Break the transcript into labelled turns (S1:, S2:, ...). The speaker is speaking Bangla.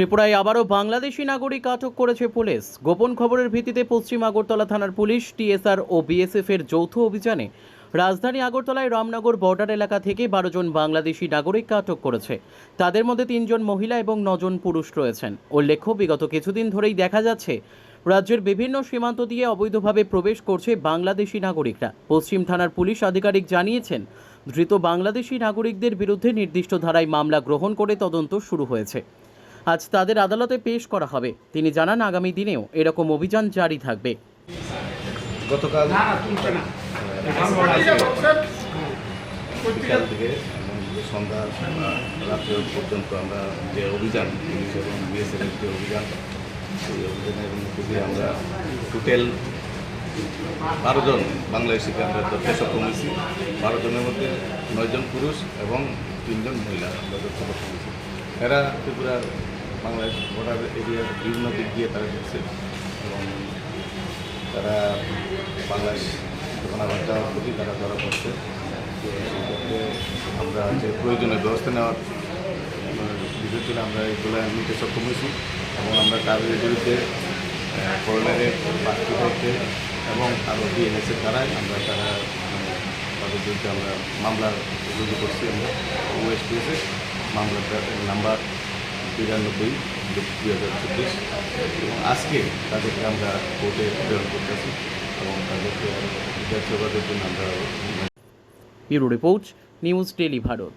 S1: ত্রিপুরায় আবারও বাংলাদেশি নাগরিক আটক করেছে পুলিশ। গোপন খবরের ভিত্তিতে পশ্চিম আগরতলা থানার পুলিশ, টিএসআর ও বিএসএফ এর যৌথ অভিযানে রাজধানী আগরতলায় রামনগর বর্ডার এলাকা থেকে বারো জন বাংলাদেশি নাগরিককে আটক করেছে। তাদের মধ্যে তিনজন মহিলা এবং নজন পুরুষ রয়েছেন। উল্লেখ্য, বিগত কিছুদিন ধরেই দেখা যাচ্ছে, রাজ্যের বিভিন্ন সীমান্ত দিয়ে অবৈধভাবে প্রবেশ করছে বাংলাদেশি নাগরিকরা। পশ্চিম থানার পুলিশ আধিকারিক জানিয়েছেন, ধৃত বাংলাদেশি নাগরিকদের বিরুদ্ধে নির্দিষ্ট ধারায় মামলা গ্রহণ করে তদন্ত শুরু হয়েছে। আজ তাদের আদালতে পেশ করা হবে। তিনি জানান আগামী দিনেও এরকম অভিযান জারি থাকবে।
S2: গতকাল
S3: না না তুলছে না।
S2: বিকাল থেকে সন্ধ্যা রাত্রে পর্যন্ত আমরা যে অভিযান পুলিশ এবং বিএসএফের যে অভিযান সেই অভিযানের মধ্যে আমরা টোটাল বারো জন বাংলাদেশিকে আমরা ধরতে সক্ষম হয়েছি। বারো জনের মধ্যে নয়জন পুরুষ এবং তিনজন মহিলা আমরা ধরতে সক্ষম হয়েছি। এরা ত্রিপুরা বাংলাদেশ বর্ডার এরিয়ার বিভিন্ন দিক দিয়ে তারা ঢুকছে। এবং তারা বাংলাদেশ যখন আবার যাওয়ার প্রতি তারা ধরা পড়ছে। আমরা যে প্রয়োজনীয় ব্যবস্থা নেওয়ার ছিল আমরা এগুলো নিতে সক্ষম হয়েছি এবং আমরা তাদের বিরুদ্ধে করোনারে বাড়তি হইতে এবং আরও ডিএনএসের দ্বারাই আমরা তারা মানে, তাদের বিরুদ্ধে আমরা মামলার রুজু করছি আমরা। ওয়েস্ট হয়েছে নাম্বার বিরানব্বই, দুই হাজার চব্বিশ। এবং আজকে তাদেরকে আমরা কোর্টে প্রেরণ করতেছি এবং তাদেরকে জাতীয়বাদের জন্য আমরা
S1: bureau report, news daily Bharat.